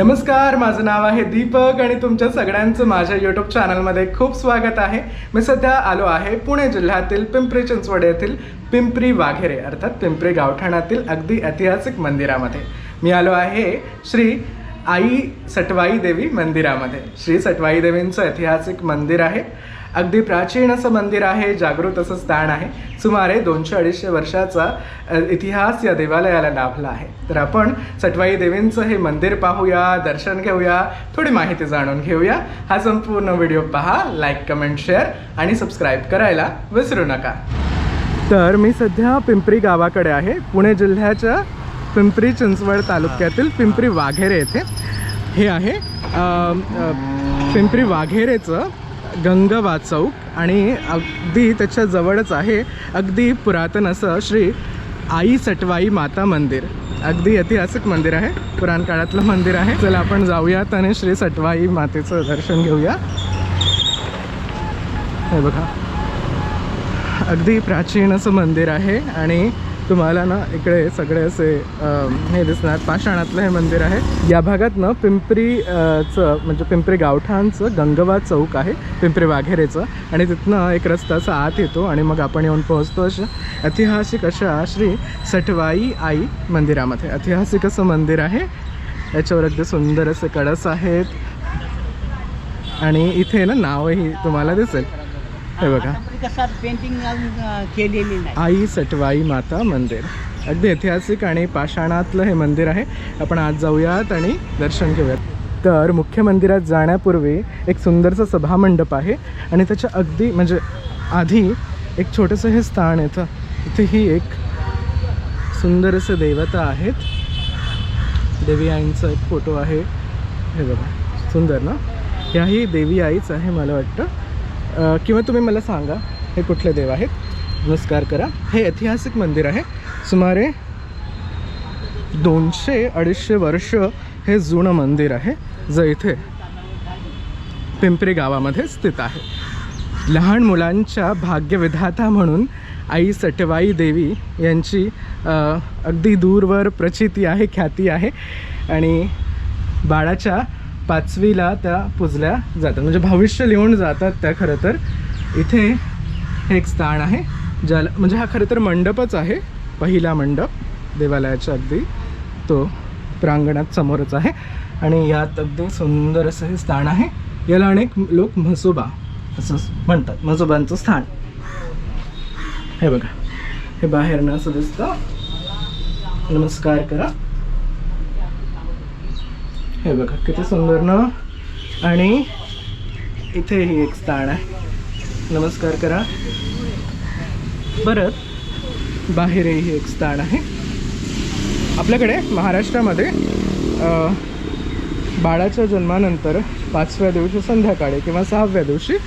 नमस्कार माझं नाव आहे दीपक आणि तुमच्या सगळ्यांचं माझ्या यूट्यूब चॅनलमध्ये खूप स्वागत आहे. मी सध्या आलो आहे पुणे जिल्ह्यातील पिंपरी चिंचवड येथील पिंपरी वाघेरे अर्थात पिंपरी गावठाणातील अगदी ऐतिहासिक मंदिरामध्ये. मी आलो आहे श्री आई सटवाई देवी मंदिरामध्ये. श्री सटवाई देवींचं ऐतिहासिक मंदिर आहे. अगदी प्राचीन असं मंदिर आहे जागृत असं स्थान आहे. सुमारे दोनशे अडीचशे वर्षाचा इतिहास या देवालयाला लाभला आहे. तर आपण सटवाई देवींचं हे मंदिर पाहूया दर्शन घेऊया थोडी माहिती जाणून घेऊया. हा संपूर्ण व्हिडिओ पहा लाईक कमेंट शेअर आणि सबस्क्राईब करायला विसरू नका. तर मी सध्या पिंपरी गावाकडे आहे पुणे जिल्ह्याच्या पिंपरी चिंचवड तालुक्यातील पिंपरी वाघेरे येथे. हे आहे पिंपरी वाघेरेचं गंगाबाद चौक आणि अगदी त्याच्या जवळच आहे अगदी पुरातन असं श्री आई सटवाई माता मंदिर. अगदी ऐतिहासिक मंदिर आहे पुराण काळातलं मंदिर आहे. चला आपण जाऊयात आणि श्री सटवाई मातेचं दर्शन घेऊया. हे बघा. अगदी प्राचीन असं मंदिर आहे आणि तुम्हाला ना इकडे सगळे असे हे दिसणार. पाषाणातलं हे मंदिर आहे. या भागात ना पिंपरी चं म्हणजे पिंपरी गावठाणचं गंगवा चौक आहे पिंपरी वाघेरेचं. आणि तिथनं एक रस्ता असा आत येतो आणि मग आपण येऊन पोहोचतो अशा ऐतिहासिक अशा श्री सटवाई आई मंदिरामध्ये. ऐतिहासिक असं मंदिर आहे. याच्यावर अगदी सुंदर असे कळस आहेत. आणि इथे ना नावही तुम्हाला दिसेल. हे बघा. पेंटिंग केलेली नाही. आई सटवाई माता मंदिर. अगदी ऐतिहासिक आणि पाषाणातलं हे मंदिर आहे. आपण आज जाऊयात आणि दर्शन घेऊयात. तर मुख्य मंदिरात जाण्यापूर्वी एक सुंदरचं सभामंडप आहे आणि त्याच्या अगदी म्हणजे आधी एक छोटंसं हे स्थान येतं इथे ही एक सुंदर असे देवता आहेत. देवी आईंचा एक फोटो आहे. हे बघा सुंदर ना? ह्याही देवी आईच आहे मला वाटतं. किंवा तुम्ही मला सांगा हे कुठले देव आहेत? नमस्कार करा. हे ऐतिहासिक मंदिर आहे. सुमारे दोनशे अडीचशे वर्ष हे जुनं मंदिर आहे जे इथे पिंपरी गावामध्ये स्थित आहे. लहान मुलांच्या भाग्यविधाता म्हणून आई सटवाई देवी यांची अगदी दूरवर प्रचिती आहे ख्याती आहे. आणि बाळाच्या पाचवीला त्या पुजल्या जातात. म्हणजे भविष्य लिहून जातात त्या खरं तर. इथे हे एक स्थान आहे ज्याला म्हणजे हा खरं तर मंडपच आहे पहिला मंडप देवालयाच्या अगदी. तो प्रांगणात समोरच आहे. आणि यात अगदी सुंदर असं हे स्थान आहे. याला अनेक लोक म्हसोबा असं म्हणतात. म्हसोबांचं स्थान. हे बघा. हे बाहेरनं असं दिसतं. नमस्कार करा. हे बघा किती सुंदर ना? आणि इथे ही एक स्थान आहे. नमस्कार करा. परत बाहेरही एक स्थान आहे. आपल्याकडे महाराष्ट्रामध्ये बाळाच्या जन्मानंतर पाचव्या दिवशी संध्याकाळी किंवा सहाव्या दिवशी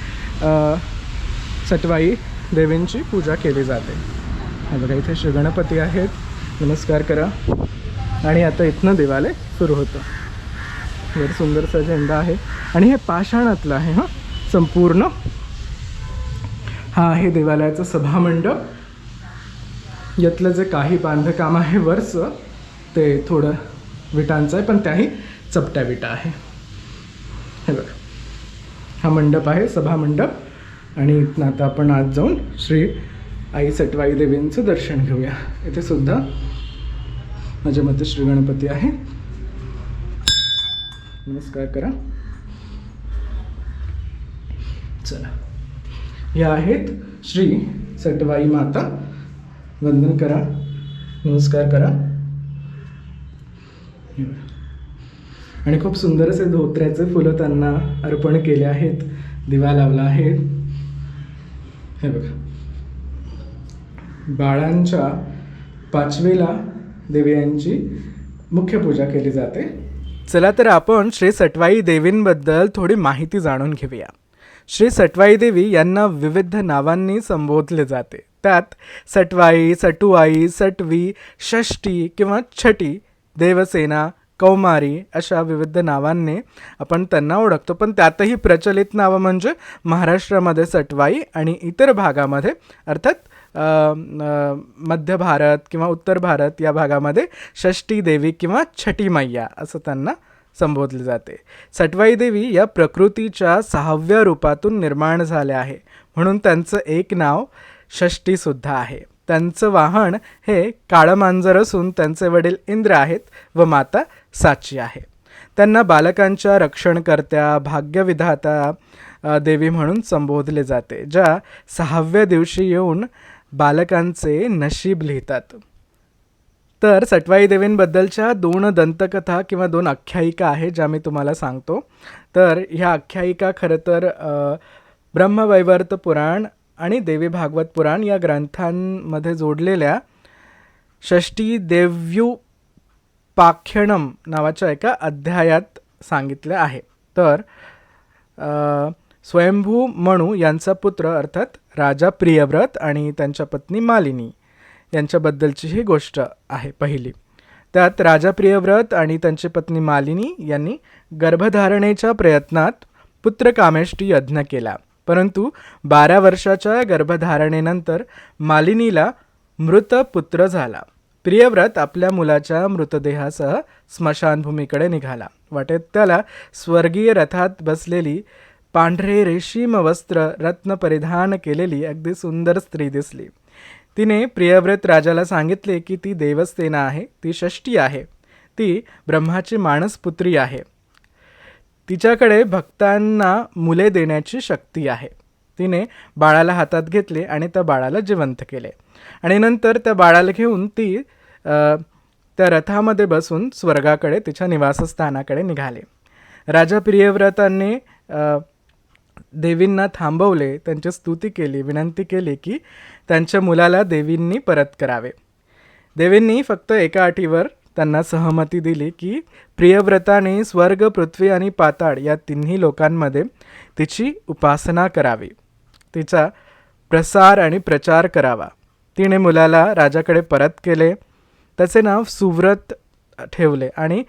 सटवाई देवींची पूजा केली जाते. हे बघा इथे श्री गणपती आहेत. नमस्कार करा. आणि आता इथनं देवालय सुरू होतं. वर सुंदरसा झेंडा आहे. आणि हे पाषाणातलं आहे हां. संपूर्ण. हा आहे देवालयाचं सभामंडप. यातलं जे काही बांधकाम आहे वरचं ते थोडं विटांचं आहे पण त्याही चपट्या विटा आहे. हे बघा. हा मंडप आहे सभामंडप. आणि इथनं आता आपण आज जाऊन श्री आई सटवाई देवींचं दर्शन घेऊया. इथे सुद्धा माझ्या मते श्री गणपती आहे. नमस्कार करा. चला. या आहेत श्री सटवाई माता. वंदन करा. नमस्कार करा. आणि खूप सुंदर असे धोत्र्याचे फुलं त्यांना अर्पण केले आहेत. दिवा लावला आहे. हे बघा. बाळांच्या पाचवेला देवयांची मुख्य पूजा केली जाते. चला तर आपण श्री सटवाई देवींबद्दल थोडी माहिती जाणून घेऊया. श्री सटवाई देवी यांना विविध नावांनी संबोधले जाते. त्यात सटवाई सटुआई सटवी षष्टी किंवा छटी देवसेना कौमारी अशा विविध नावांनी आपण त्यांना ओळखतो. पण त्यातही प्रचलित नावं म्हणजे महाराष्ट्रामध्ये सटवाई आणि इतर भागामध्ये अर्थात मध्य भारत किंवा उत्तर भारत या भागामध्ये षष्टी देवी किंवा छटी मैया असं त्यांना संबोधले जाते. सटवाई देवी या प्रकृतीच्या सहाव्या रूपातून निर्माण झाल्या आहे. म्हणून त्यांचं एक नाव षष्टीसुद्धा आहे. त्यांचं वाहन हे काळं मांजर असून त्यांचे वडील इंद्र आहेत व माता साची आहे. त्यांना बालकांच्या रक्षणकर्त्या भाग्यविधाता देवी म्हणून संबोधले जाते ज्या सहाव्या दिवशी येऊन बालकांचे नशीब लिहितात. तर सटवाई देवींबद्दलच्या दोन दंतकथा किंवा दोन आख्यायिका आहेत ज्या मी तुम्हाला सांगतो. तर ह्या आख्यायिका खरं तर ब्रह्मवैवर्त पुराण आणि देवी भागवत पुराण या ग्रंथांमध्ये जोडलेल्या षष्टी पाख्यणम नावाच्या एका अध्यायात सांगितले आहे. तर स्वयंभू मणू यांचा पुत्र अर्थात राजा प्रियव्रत आणि त्यांच्या पत्नी मालिनी यांच्याबद्दलची ही गोष्ट आहे पहिली. त्यात राजा प्रियव्रत आणि त्यांची पत्नी मालिनी यांनी गर्भधारणेच्या प्रयत्नात पुत्रकामेष्टी यज्ञ केला. परंतु बारा वर्षाच्या गर्भधारणेनंतर मालिनीला मृत पुत्र झाला. प्रियव्रत आपल्या मुलाच्या मृतदेहासह स्मशानभूमीकडे निघाला. वाटेत त्याला स्वर्गीय रथात बसलेली पांढरे रेशीम वस्त्र रत्न परिधान केलेली अगदी सुंदर स्त्री दिसली. तिने प्रियव्रत राजाला सांगितले की ती देवसेना आहे ती षष्टी आहे ती ब्रह्माची माणसपुत्री आहे. तिच्याकडे भक्तांना मुले देण्याची शक्ती आहे. तिने बाळाला हातात घेतले आणि त्या बाळाला जिवंत केले. आणि नंतर त्या बाळाला घेऊन ती त्या रथामध्ये बसून स्वर्गाकडे तिच्या निवासस्थानाकडे निघाले. राजा प्रियव्रतांनी देवींना थांबवले त्यांची स्तुती केली विनंती केली की त्यांच्या मुलाला देवींनी परत करावे. देवींनी फक्त एका अटीवर त्यांना सहमती दिली की प्रियव्रताने स्वर्ग पृथ्वी आणि पाताळ या तिन्ही लोकांमध्ये तिची उपासना करावी. तिचा प्रसार आणि प्रचार करावा. तिने मुलाला राजाकडे परत केले. त्याचे नाव सुव्रत ठेवले आणि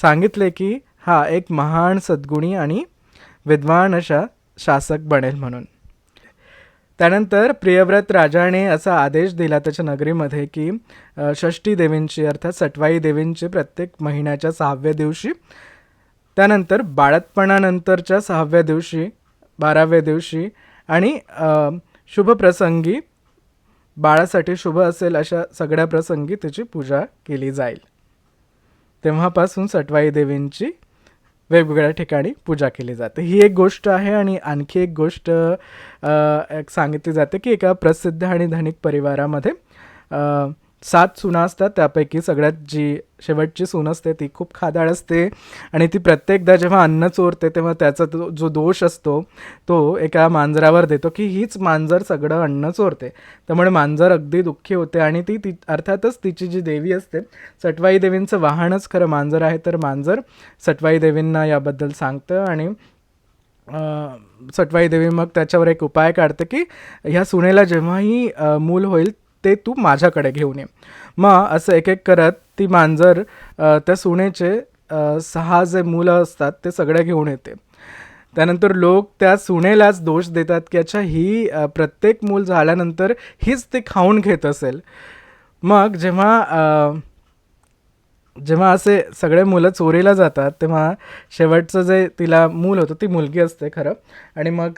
सांगितले की हा एक महान सद्गुणी आणि विद्वान अशा शासक बनेल म्हणून. त्यानंतर प्रियव्रत राजाने असा आदेश दिला त्याच्या नगरीमध्ये की षष्टी देवींची अर्थात सटवाई देवींची प्रत्येक महिन्याच्या सहाव्या दिवशी त्यानंतर बाळतपणानंतरच्या सहाव्या दिवशी बाराव्या दिवशी आणि शुभप्रसंगी बाळासाठी शुभ असेल अशा सगळ्या प्रसंगी त्याची पूजा केली जाईल. तेव्हापासून सटवाई देवींची वेगवेगळ्या ठिकाणी पूजा केली जाते. ही एक गोष्ट आहे आणि आणखी एक गोष्ट सांगितली जाते की एका प्रसिद्ध आणि धनिक परिवारामध्ये सात सुना असतात त्यापैकी सगळ्यात जी शेवटची सून असते ती खूप खादाळ असते. आणि ती प्रत्येकदा जेव्हा अन्न चोरते तेव्हा त्याचा तो जो दोष असतो तो एका मांजरावर देतो की हीच मांजर सगळं अन्न चोरते. त्यामुळे मांजर अगदी दुःखी होते आणि ती ती अर्थातच तिची जी देवी असते सटवाई देवींचं वाहनच खरं मांजर आहे. तर मांजर सटवाई देवींना याबद्दल सांगतं आणि सटवाई देवी मग त्याच्यावर एक उपाय काढते की ह्या सुनेला जेव्हाही मूल होईल ते तू माझ्याकडे घेऊन ये. मग असं एक एक करत ती मांजर त्या सुनेचे सहा जे मुलं असतात ते सगळे घेऊन येते. त्यानंतर लोक त्या सुनेलाच दोष देतात की अच्छा ही प्रत्येक मूल झाल्यानंतर हीच ते खाऊन घेत असेल. मग जेव्हा जेव्हा असे सगळे मुलं चोरीला जातात तेव्हा शेवटचं जे तिला मूल होतं ती मुलगी असते खरं. आणि मग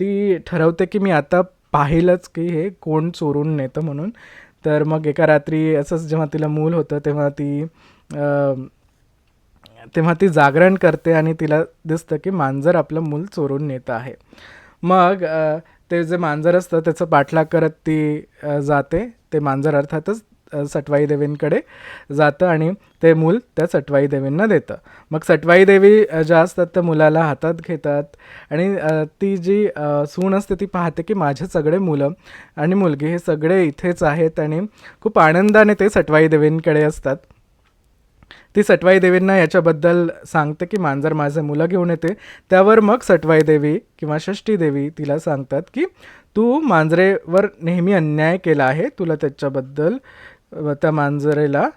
ती ठरवते की मी आता पाहिलंच की हे कोण चोरून नेतं म्हणून. तर मग एका रात्री असंच जेव्हा तिला मूल होतं तेव्हा ती तेव्हा ती जागरण करते आणि तिला दिसतं की मांजर आपलं मूल चोरून नेतं आहे. मग ते जे मांजर असतं त्याचं पाठलाग करत ती जाते. ते मांजर अर्थातच सटवाई देवींकडे जातं आणि ते मूल त्या सटवाई देवींना देतं. मग सटवाई देवी ज्या असतात त्या मुलाला हातात घेतात आणि ती जी सून असते ती पाहते की माझे सगळे मुलं आणि मुलगी हे सगळे इथेच आहेत आणि खूप आनंदाने ते सटवाई देवींकडे असतात. ती सटवाई देवींना याच्याबद्दल सांगते की मांजर माझे मुलं घेऊन येते. त्यावर मग सटवाई देवी किंवा षष्टी देवी तिला सांगतात की तू मांजरेवर नेहमी अन्याय केला आहे तुला त्याच्याबद्दल त्या मांजरेला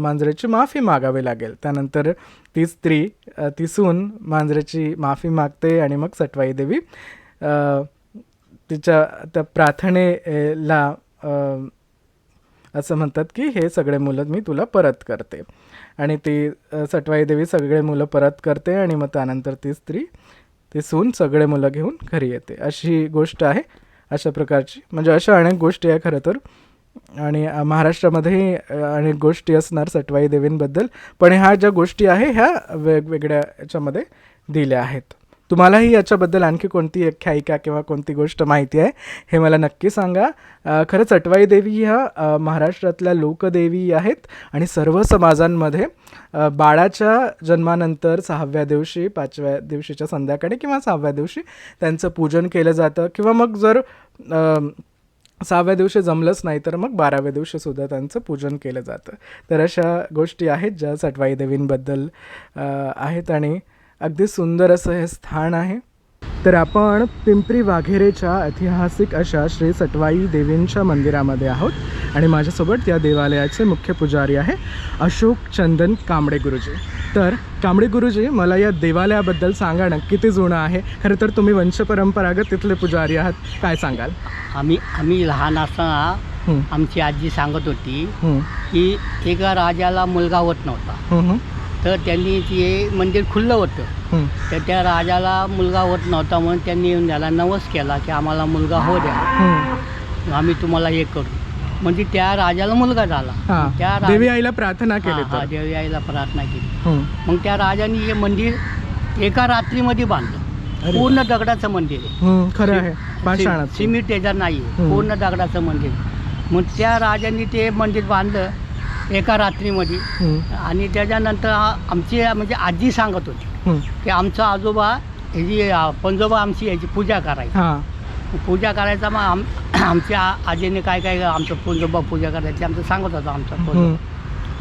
मांजरेची माफी मागावी लागेल. त्यानंतर ती स्त्री ती सून मांजरेची माफी मागते आणि मग सटवाई देवी तिच्या त्या प्रार्थनेला असं म्हणतात की हे सगळे मुलं मी तुला परत करते. आणि ती सटवाई देवी सगळे मुलं परत करते आणि मग त्यानंतर ती स्त्री ती सून सगळे मुलं घेऊन घरी येते. अशी गोष्ट आहे. अशा प्रकारची म्हणजे अशा अनेक गोष्टी आहे खरं तर. आणि महाराष्ट्रामध्येही अनेक गोष्टी असणार सटवाई देवींबद्दल. पण ह्या ज्या गोष्टी आहे ह्या वेगवेगळ्या याच्यामध्ये दिल्या आहेत. तुम्हालाही याच्याबद्दल आणखी कोणती आख्यायिका किंवा कोणती गोष्ट माहिती आहे हे मला नक्की सांगा. खरंच खरं चटवाई देवी ह्या महाराष्ट्रातल्या लोकदेवी आहेत आणि सर्व समाजांमध्ये बाळाच्या जन्मानंतर सहाव्या दिवशी पाचव्या दिवशीच्या संध्याकाळी किंवा सहाव्या दिवशी त्यांचं पूजन केलं जातं. किंवा मग जर सहाव्या दिवशी जमलंच नाही तर मग बाराव्या दिवशी सुद्धा त्यांचं पूजन केलं जातं. तर अशा गोष्टी आहेत ज्या सटवाई देवींबद्दल आहेत आणि अगदी सुंदर असं हे स्थान आहे. तर आपण पिंपरी वाघेरेच्या ऐतिहासिक अशा श्री सटवाई देवींच्या मंदिरामध्ये आहोत. आणि माझ्यासोबत या देवालयाचे मुख्य पुजारी आहे अशोक चंदन कांबळे गुरुजी. तर कांबळे गुरुजी मला या देवालयाबद्दल सांगा ना किती जुनं आहे? खरं तर तुम्ही वंशपरंपरागत तिथले पुजारी आहात. काय सांगाल? आम्ही आम्ही लहान असताना आमची आजी सांगत होती की एका राजाला मुलगा होत नव्हता. तर त्यांनी ते मंदिर खुल्लं होतं. तर त्या राजाला मुलगा होत नव्हता म्हणून त्यांनी येऊन त्याला नवस केला की आम्हाला मुलगा हो द्या. आम्ही तुम्हाला हे करू. म्हणजे त्या राजाला मुलगा झाला. त्या देवी आईला प्रार्थना केली हा, देवी आईला प्रार्थना केली. मग त्या राजाने हे मंदिर एका रात्रीमध्ये बांधलं. पूर्ण दगडाचं मंदिर आहे. हं, सिमेंट त्याच्यात नाही. पूर्ण दगडाचं मंदिर मग त्या राजांनी ते मंदिर बांधलं. एका रात्रीमध्ये. आणि त्याच्यानंतर आमची म्हणजे आजी सांगत होती. की आमचा आजोबा ह्याची पंजोबा आमची याची पूजा करायची. हा. पूजा करायचा मग आम आमच्या आजीने काय काय आमचं पंजोबा पूजा करायची आमचं सांगत होतं आमचा. पंजोबा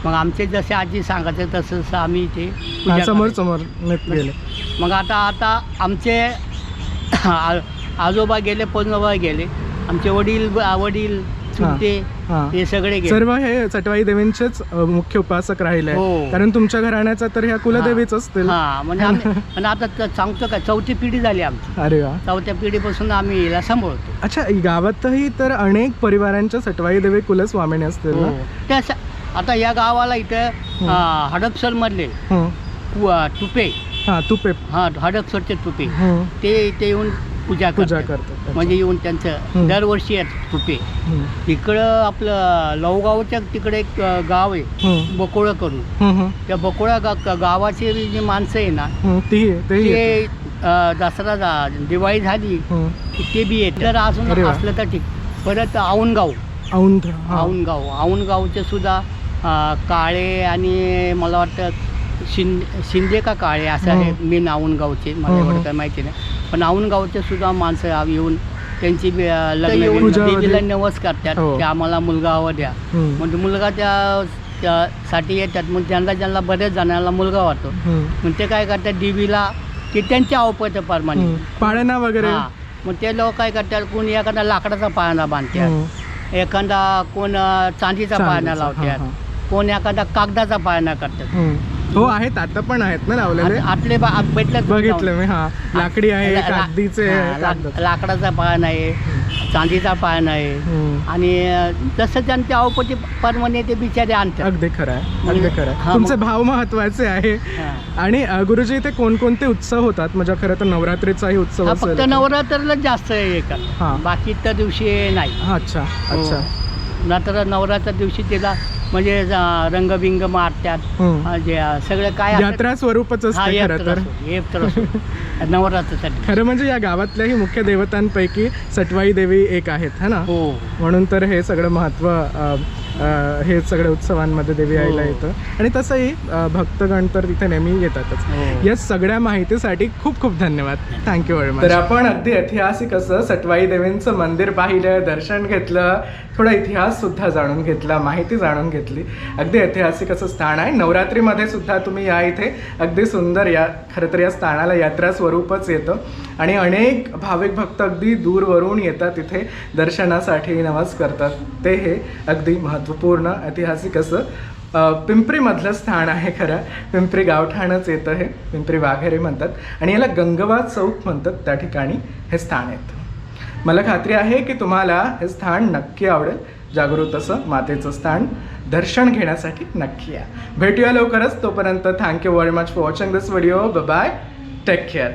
मग आमचे जसे आजी सांगायचे तसं तसं आम्ही ते पूजा समोर. समोर मग आता आता आमचे आजोबा गेले पंजोबा गेले. आमचे वडील वडील चुलते हा. हे सगळे गेले सर्व हे चटवाई देवींचेच अ, मुख्य उपासक राहिले हो. कारण तुमच्या घराण्याचा तर ह्या कुलदेवीच असतील. हा म्हणजे आम्ही आणि आता त- सांगतो का चौथी पिढी झाली आमची. अरे वा. चौथ्या पिढीपासून आम्ही हिला सांभाळतो. अच्छा गावातही तर अनेक परिवारांच्या सटवाई देवी कुलस्वामिनी असतील ना? हो. त्या स- आता या गावाला इथं आ, हडपसर मधले हं. तुपे. हा तुपे. हा हडपसरचे तुपे. हं. ते इथे येऊन पूजा पूजा करतात म्हणजे येऊन त्यांचं. दरवर्षी येतात हं. इकडं आपलं लवगावच्या तिकडे एक गाव आहे. बकोळं करून. त्या बकोळा गावाचे जी माणसं आहे ना. ती दसरा दिवाळी झाली ते बी येत अरे वा. असलं तर ठीक परत औनगाव औंध. औनगाव औनगावचे सुद्धा काळे आणि मला वाटतं शिंदे शिंदे का काळे असं आहे हं. मेन औनगावचे मला हं, एवढं हं. काही माहिती नाही पण औनगावचे सुद्धा माणसं आ- येऊन त्यांची बी, लग्न येऊन देवीला. नवस करतात हो. की आम्हाला मुलगा हवा द्या. म्हणजे मुलगा त्या त्यासाठी येतात मग ज्यांना ज्यांना बऱ्याच जणांना मुलगा वाटतो. मग ते काय करतात देवीला ते त्यांच्या अवपत्याप्रमाणे हं. पाळणा वगैरे हा मग ते लोक काय करतात कोणी एखादा लाकडाचा पाळणा बांधतात. एखादा कोण अ, चांदीचा पाळणा चांदीचा, हा, लावतात कोण एखादा कागदाचा पाळणा करतात. हो आहेत आता पण आहेत ना लावलेले. आत भेटले बघितलं मी हा. लाकडी आहे कागदीचे आहे. लाकडाचा पाळणा आहे चांदीचा पाळणा आहे. आणि जसं त्यांच्या अवपती प्रमाणे ते बिचारे आणतात. अगदी खरं आहे म्हणजे- अगदी खरं आहे. तुमचे भाव महत्त्वाचे आहे. आणि गुरुजी इथे कोणकोणते उत्सव होतात? म्हणजे खरं तर नवरात्रीचाही उत्सव फक्त नवरात्रला जास्त हे हा. करतात बाकी त्या दिवशी नाही. हा, अच्छा. हो. अच्छा नंतर नवरात्र दिवशी तिला म्हणजे रंगबिंग मारतात. हं. जे सगळं काय यात्रा स्वरूपच असते खरं तर. नवरात्रासाठी. खरं म्हणजे या गावातल्याही मुख्य देवतांपैकी सटवाई देवी एक आहेत है ना? हो. म्हणून तर हे सगळं अ, हे सगळ्या उत्सवांमध्ये देवी हो. यायला येतं. आणि तसंही भक्तगण तर इथे नेहमी येतातच. हो. या सगळ्या माहितीसाठी खूप खूप धन्यवाद. थँक्यू व्हेरी मच तर आपण अगदी ऐतिहासिक असं सटवाई देवींचं मंदिर पाहिलं दर्शन घेतलं थोडा इतिहास सुद्धा जाणून घेतला माहिती जाणून घेतली. अगदी ऐतिहासिक असं स्थान आहे. नवरात्रीमध्ये सुद्धा तुम्ही या इथे. अगदी सुंदर या खरं तर या स्थानाला यात्रा स्वरूपच येतं. आणि अनेक भाविक भक्त अगदी दूरवरून येतात इथे. दर्शनासाठी नवस करतात. ते हे अगदी महत्त्वपूर्ण ऐतिहासिक असं. पिंपरीमधलं स्थान आहे खरं. पिंपरी गावठाणच येतं हे. पिंपरी वाघेरे म्हणतात. आणि याला गंगवा चौक म्हणतात त्या ठिकाणी हे स्थान येतं. मला खात्री आहे की तुम्हाला हे स्थान नक्की आवडेल. जागृत असं मातेचं स्थान. दर्शन घेण्यासाठी नक्की या. भेटूया लवकरच. तोपर्यंत thank you very much for watching this video bye take care